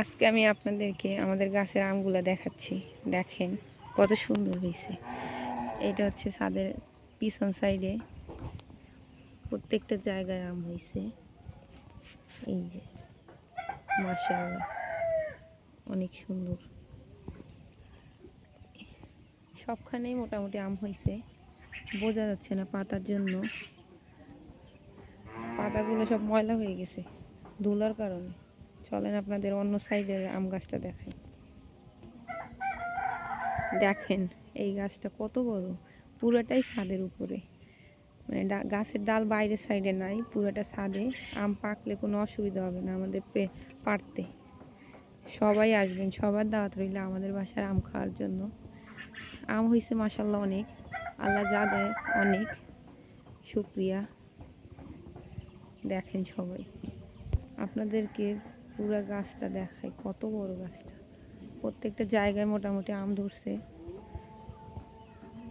আজকে আমি আপনাদেরকে আমাদের গাছের আমগুলো দেখাচ্ছি। দেখেন, কত সুন্দর হয়েছে। এটা হচ্ছে ছাদের পিছন সাইডে প্রত্যেকটা জায়গায় আম হয়েছে। এই যে, মাশাআল্লাহ, অনেক সুন্দর। সবখানেই মোটামুটি আম হয়েছে। বোঝা যাচ্ছে না পাতার জন্য। পাতাগুলো সব ময়লা হয়ে গেছে, ধুলার কারণে। চলেন আপনাদের অন্য সাইডের আম গাছটা দেখাই দেখেন, এই গাছটা কত বড়, পুরোটাই ছাদের উপরে। মানে গাছের ডাল বাইরের সাইডে নাই, পুরোটা ছাদে। আম পাকলে কোনো অসুবিধা হবে না আমাদের পারতে। সবাই আসবেন, সবার দাওয়াত রইল আমাদের বাসার আম খাওয়ার জন্য। আম হয়েছে মাসাল্লাহ অনেক, আল্লাহ যা দেয় অনেক। শুক্রিয়া। দেখেন সবাই। আপনাদেরকে পুরো গাছটা দেখাই, কত বড় গাছটা। প্রত্যেকটা জায়গায় মোটামুটি আম ধরছে।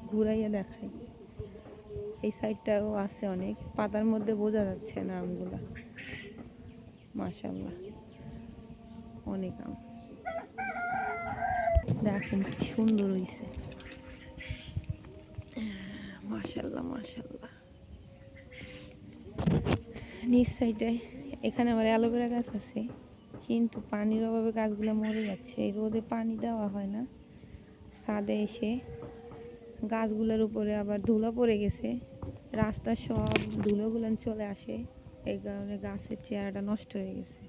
ঘুরাইয়া দেখাই। এই সাইডটাও আছে অনেক। পাতার মধ্যে বোঝা যাচ্ছে না আমগুলা। মাশাল্লাহ অনেক আম। দেখেন কি সুন্দর হয়েছে মাশাল্লাহ মাশাল্লাহ নিচ সাইডে এখানে আমার অ্যালোভেরা গাছ আছে। কিন্তু পানির অভাবে গাছগুলো মরে যাচ্ছে। এই রোদে পানি দেওয়া হয় না। ছাদে এসে গাছগুলোর উপরে আবার ধুলো পড়ে গেছে। রাস্তার সব ধুলোগুলো চলে আসে। এই কারণে গাছের চেহারাটা নষ্ট হয়ে গেছে।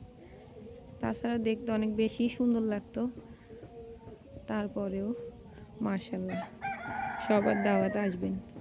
তাছাড়া দেখতে অনেক বেশি সুন্দর লাগতো। তারপরেও মার্শাল্লাহ সবার দাওয়াত আসবেন।